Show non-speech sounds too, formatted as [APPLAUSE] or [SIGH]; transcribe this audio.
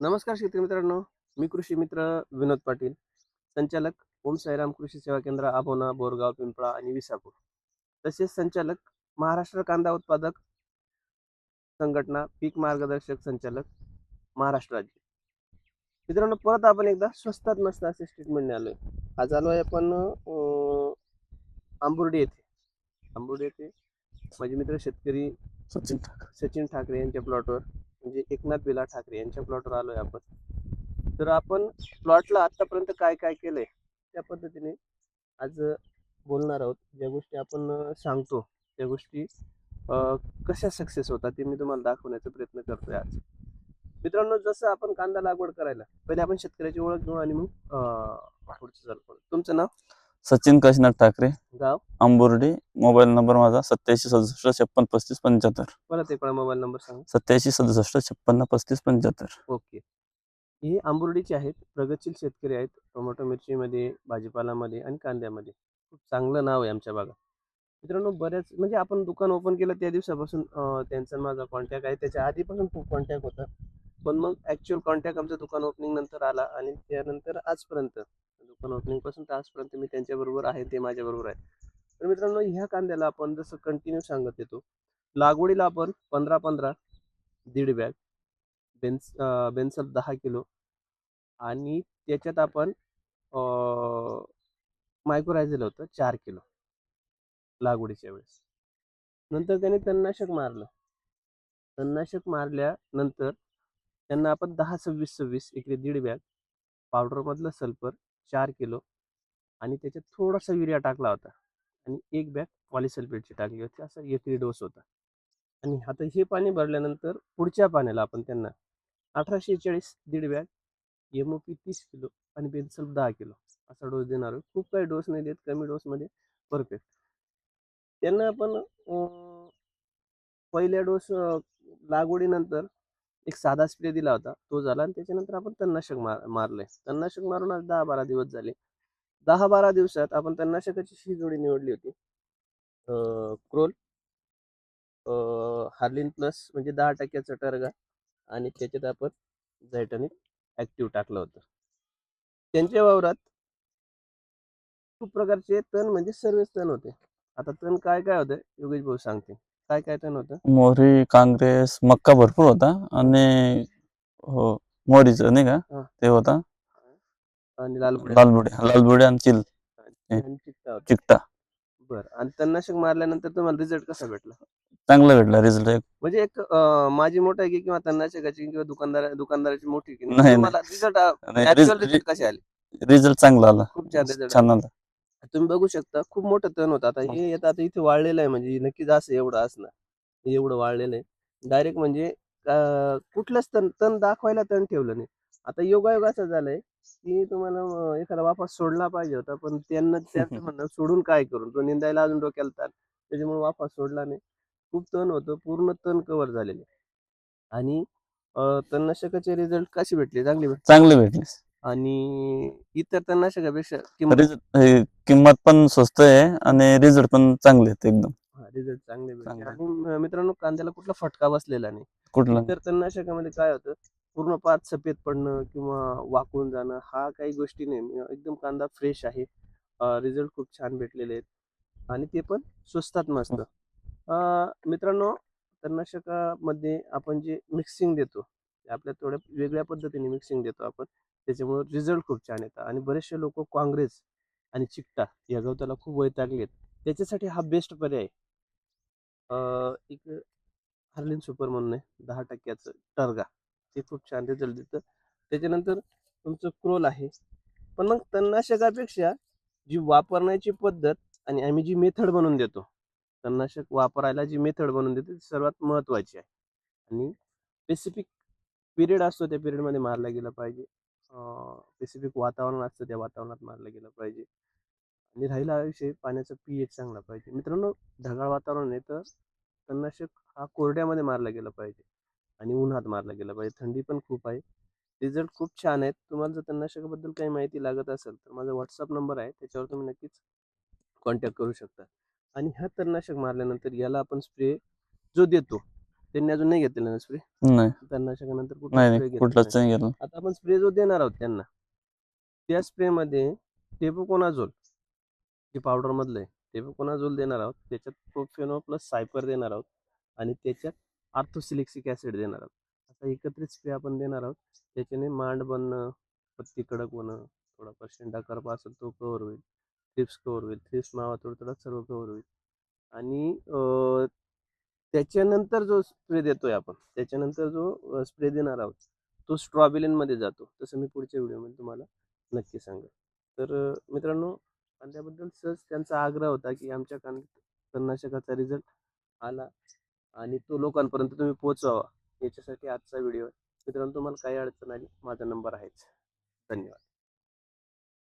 नमस्कार शेतकरी मित्रांनो मी कृषी मित्र विनोद पाटील संचालक ओम साईराम कृषी सेवा केंद्र आबोना बोरगाव पिंपळा आणि विसापूर. तसेच संचालक महाराष्ट्र कांदा उत्पादक संघटना पीक मार्गदर्शक संचालक महाराष्ट्र राज्य. मित्रांनो परत आपण एकदा स्वस्तात मस्त असे स्टेटमेंटने आलोय आज आलो आहे आपण आंबुर्डी येथे. आंबुर्डी येथे माझे मित्र शेतकरी सचिन ठाकरे. सचिन ठाकरे यांच्या प्लॉटवर म्हणजे एकनाथ बिला ठाकरे यांच्या प्लॉटवर आलोय आपण. तर आपण प्लॉटला आतापर्यंत काय काय केलंय? त्या पद्धतीने आज बोलणार आहोत. ज्या गोष्टी आपण सांगतो त्या गोष्टी कशा सक्सेस होतात ते मी तुम्हाला दाखवण्याचा प्रयत्न करतोय आज. मित्रांनो जसं आपण कांदा लागवड करायला पहिले आपण शेतकऱ्याची ओळख घेऊ आणि मग पुढचं चालू करू. तुमचं नाव? सचिन काशीनाथ ठाकरे गाव? आंबुर्डी मोबाईल नंबर माझा सत्याऐंशी सदुसष्ट छप्पन पस्तीस पंच्याहत्तर. परत एक मोबाईल नंबर सांगा. सत्याऐंशी सदुसष्ट छप्पन्न पस्तीस पंच्याहत्तर. ओके. हे आंबुर्डीचे आहेत प्रगतशील शेतकरी आहेत टोमॅटो मिरचीमध्ये भाजीपालामध्ये आणि कांद्यामध्ये. खूप चांगलं नाव आहे आमच्या भागात. मित्रांनो बऱ्याच म्हणजे आपण दुकान ओपन केलं त्या दिवसापासून त्यांचा माझा कॉन्टॅक्ट आहे. त्याच्या आधीपासून खूप कॉन्टॅक्ट होता. पण मग ॲक्च्युअल कॉन्टॅक्ट आमचं दुकान ओपनिंग नंतर आला आणि त्यानंतर आजपर्यंत दुकान ओपनिंगपासून तर आजपर्यंत मी त्यांच्याबरोबर आहे ते माझ्याबरोबर आहे तर मित्रांनो ह्या कांद्याला आपण जसं कंटिन्यू सांगत येतो लागवडीला आपण पंधरा पंधरा दीड बॅग बेन्स बेन्सल दहा किलो आणि त्याच्यात आपण मायक्रोरायझल होतं चार किलो लागवडीच्या वेळेस. नंतर त्याने तणनाशक मारलं. तणनाशक मारल्यानंतर त्यांना आपण दहा सव्वीस सव्वीस इकडे दीड बॅग पावडरमधलं सल्फर चार किलो आणि त्याच्यात थोडासा युरिया टाकला होता आणि एक बॅग पॉलिसल्फेटची टाकली होती. असा एकरी डोस होता. आणि आता हे पाणी भरल्यानंतर पुढच्या पाण्याला आपण त्यांना अठराशे चाळीस दीड बॅग एम ओ पी तीस किलो आणि पेन्सिल दहा किलो असा डोस देणार आहोत. खूप काही डोस नाही देत. कमी डोसमध्ये परफेक्ट. त्यांना आपण पहिल्या डोस लागवडीनंतर एक साधा स्प्रे दिला होता. तो झाला आणि त्याच्यानंतर आपण तणनाशक मार मारलंय. तणनाशक मारून आज दहा बारा दिवस झाले. दहा बारा दिवसात आपण तणनाशकाची ही जोडी निवडली होती. क्रोल हार्लिन प्लस म्हणजे दहा टक्क्याचा टर्गा आणि त्याच्यात आपण झैटनिक ऍक्टिव्ह टाकलं होतं. त्यांच्या वावरात खूप प्रकारचे तण म्हणजे सर्वच तण होते. आता तण काय काय होतं योगेश भाऊ सांगते काय काय तण होतं? मोहरी काँग्रेस मक्का भरपूर होता आणि हो मोहरीचं नाही हा. का ते होता. आणि लालबुड्या. लालबुडे लालबुडे आणि चिल. आणि चिकटा होता. चिकटा. बरं. आणि तणनाशक मारल्यानंतर तुम्हाला रिझल्ट कसा भेटला? चांगला भेटला रिझल्ट एक. म्हणजे एक अं, माझी मोठी आहे की किंवा तणनाशकाची किंवा दुकानदार दुकानदाराची मोठी की नाही, नाही. तुम्हाला रिझल्ट रिझल्ट कसे आले? रिझल्ट चांगला आला. खूप छान रिझल्ट छान आला. तुम्ही बघू शकता खूप मोठं तण होतं. आता हे. येतं आता इथे वाळलेलं आहे म्हणजे नक्कीच असं एवढं असणार. हे एवढं वाळलेलं आहे. डायरेक्ट म्हणजे कुठलंच तण तण दाखवायला तण ठेवलं नाही. आता योगायोग असं झालंय की तुम्हाला एखादा वापस सोडला पाहिजे होता पण त्यांना त्यांचं [LAUGHS] म्हणणं सोडून काय करून तो निंदायला अजून डोक्याला ताण. त्याच्यामुळे वापस सोडला नाही. खूप तण होतं पूर्ण तण कव्हर झालेले आणि तणनाशकाचे रिझल्ट कसे भेटले? चांगले भेटले. चांगले भेटले. आणि इतर तणनाशकापेक्षा किंमत हे पण स्वस्त आहे आणि रिझल्ट पण चांगले आहेत एकदम. रिझल्ट चांगले भेटले. चांगले. आणि म- मित्रांनो कांद्याला कुठला फटका बसलेला नाही. कुठला इतर तणनाशकामध्ये काय होतं पूर्ण पात सफेद पडणं किंवा वाकून जाणं हा काही गोष्टी नाही. एकदम कांदा फ्रेश आहे. रिझल्ट खूप छान भेटलेले आहेत. आणि ते पण स्वस्तात मस्त. अं, मित्रांनो तणनाशकामध्ये आपण जे मिक्सिंग देतो ते आपल्या थोड्या वेगळ्या पद्धतीने मिक्सिंग देतो आपण. त्याच्यामुळे रिझल्ट खूप छान येतात आणि बरेचसे लोक काँग्रेस आणि चिकटा या गवताला खूप वैतागले आहेत त्याच्यासाठी हा बेस्ट पर्याय. एक हर्लिन सुपर म्हणून आहे दहा टक्क्याचं टर्गा. ते खूप छान रिझल्ट देतं. त्याच्यानंतर तुमचं क्रोल आहे. पण मग तणनाशकापेक्षा जी वापरण्याची पद्धत आणि आम्ही जी मेथड बनवून देतो तणनाशक वापरायला जी मेथड बनवून देतो ती सर्वात महत्त्वाची आहे. आणि स्पेसिफिक पिरियड असतो त्या पिरियडमध्ये मारला गेला पाहिजे. स्पेसिफिक वातावरण असतं त्या वातावरणात मारलं गेलं पाहिजे. आणि राहिला विषय पाण्याचा पी एच चांगला पाहिजे. मित्रांनो ढगाळ वातावरण आहे तर तणनाशक हा कोरड्यामध्ये मारला गेला पाहिजे आणि उन्हात मारला गेला पाहिजे. थंडी पण खूप आहे. रिझल्ट खूप छान आहेत. तुम्हाला जर तणनाशकाबद्दल काही माहिती लागत असेल तर माझा व्हॉट्सअप नंबर आहे. त्याच्यावर तुम्ही नक्कीच कॉन्टॅक्ट करू शकता. आणि ह्या तणनाशक मारल्यानंतर याला आपण स्प्रे जो देतो त्यांनी अजून नाही घेतलेला ना स्प्रे नाही. तणनाशकानंतर नाही कुठला spray नाही घेतलेला कुठलाच नाही. नाही गेलं आता आपण स्प्रे जो देणार आहोत त्यांना त्या स्प्रेमध्ये टेपोकोनाझोल जे पावडर मधलं आहे टेपोकोनाझोल देणार आहोत? त्याच्यात प्रोफेनो प्लस सायपर देणार आहोत आणि त्याच्यात आर्थोसिलिक्सिक ऍसिड देणार आहोत. असा एकत्रित स्प्रे आपण देणार आहोत. त्याच्याने मांड बनणं पत्ती कडक होणं थोडाफार शेंडा करपा असेल तो कव्हर होईल. थ्रिप्स कव्हर होईल. थ्रिप्स मावा थोडं थोडा सर्व कव्हर होईल. आणि अं, त्याच्यानंतर जो स्प्रे देतोय आपण त्याच्यानंतर जो स्प्रे देणार आहोत तो स्ट्रॉबेलिनमध्ये जातो. तसं मी पुढच्या व्हिडिओमध्ये तुम्हाला नक्की सांगेल. तर मित्रांनो कांद्याबद्दल सहज त्यांचा आग्रह होता की आमच्या कांद तणनाशकाचा रिझल्ट आला आणि तो लोकांपर्यंत तुम्ही पोहोचवावा. याच्यासाठी आजचा व्हिडिओ आहे. मित्रांनो तुम्हाला काही अडचण आली माझा नंबर आहेच. धन्यवाद.